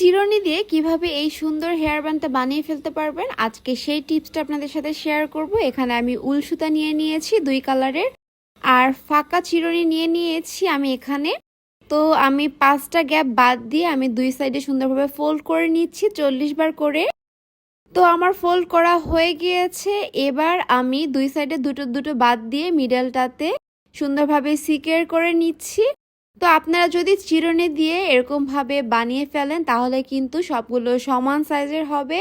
চিরুনি দিয়ে কীভাবে এই সুন্দর হেয়ার ব্যান্ডটা বানিয়ে ফেলতে পারবেন, আজকে সেই টিপসটা আপনাদের সাথে শেয়ার করব। এখানে আমি উল সুতা নিয়ে নিয়েছি দুই কালারের, আর ফাঁকা চিরুনি নিয়ে নিয়েছি আমি এখানে। তো আমি পাঁচটা গ্যাপ বাদ দিয়ে আমি দুই সাইডে সুন্দরভাবে ফোল্ড করে নিচ্ছি, চল্লিশ বার করে। তো আমার ফোল্ড করা হয়ে গিয়েছে, এবার আমি দুই সাইডে দুটো দুটো বাদ দিয়ে মিডলটাতে সুন্দরভাবে সিকের করে নিচ্ছি। তো আপনারা যদি চিরুনি দিয়ে এরকমভাবে বানিয়ে ফেলেন, তাহলে কিন্তু সবগুলো সমান সাইজের হবে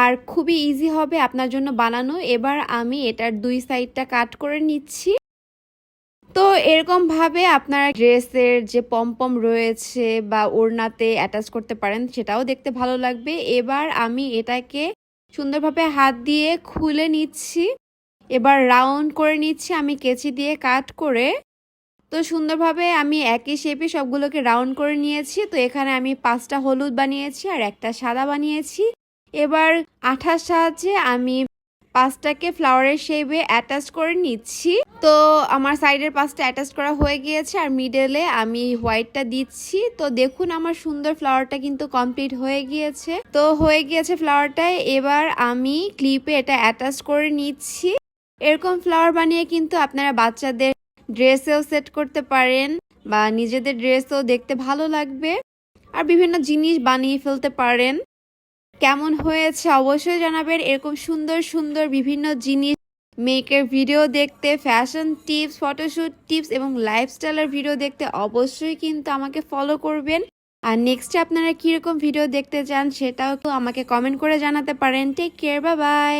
আর খুবই ইজি হবে আপনার জন্য বানানো। এবার আমি এটার দুই সাইডটা কাট করে নিচ্ছি। তো এরকমভাবে আপনারা ড্রেসের যে পমপম রয়েছে বা ওড়নাতে অ্যাটাচ করতে পারেন, সেটাও দেখতে ভালো লাগবে। এবার আমি এটাকে সুন্দরভাবে হাত দিয়ে খুলে নিচ্ছি। এবার রাউন্ড করে নিচ্ছি আমি কেচি দিয়ে কাট করে। তো সুন্দরভাবে আমি একই শেপে সবগুলোকে রাউন্ড করে নিয়েছি। তো এখানে আমি পাঁচটা হলুদ বানিয়েছি আর একটা সাদা বানিয়েছি। এবার আঠার সাহায্যে আমি পাঁচটাকে ফ্লাওয়ারের শেপে অ্যাটাচ করে নিচ্ছি। তো আমার সাইডের পাঁচটা অ্যাটাচ করা হয়ে গিয়েছে আর মিডলে আমি হোয়াইটটা দিচ্ছি। তো দেখুন আমার সুন্দর ফ্লাওয়ারটা কিন্তু কমপ্লিট হয়ে গিয়েছে। তো হয়ে গিয়েছে ফ্লাওয়ারটায় এবার আমি ক্লিপে এটা অ্যাটাচ করে নিচ্ছি। এরকম ফ্লাওয়ার বানিয়ে কিন্তু আপনারা বাচ্চাদের ড্রেসেও সেট করতে পারেন বা নিজেদের ড্রেসও দেখতে ভালো লাগবে আর বিভিন্ন জিনিস বানিয়ে ফেলতে পারেন। কেমন হয়েছে অবশ্যই জানাবেন। এরকম সুন্দর সুন্দর বিভিন্ন জিনিস মেকের ভিডিও দেখতে, ফ্যাশন টিপস ফটোশ্যুট টিপস এবং লাইফস্টাইলের ভিডিও দেখতে অবশ্যই কিন্তু আমাকে ফলো করবেন। আর নেক্সটে আপনারা কীরকম ভিডিও দেখতে চান সেটাও তো আমাকে কমেন্ট করে জানাতে পারেন। Take care bye bye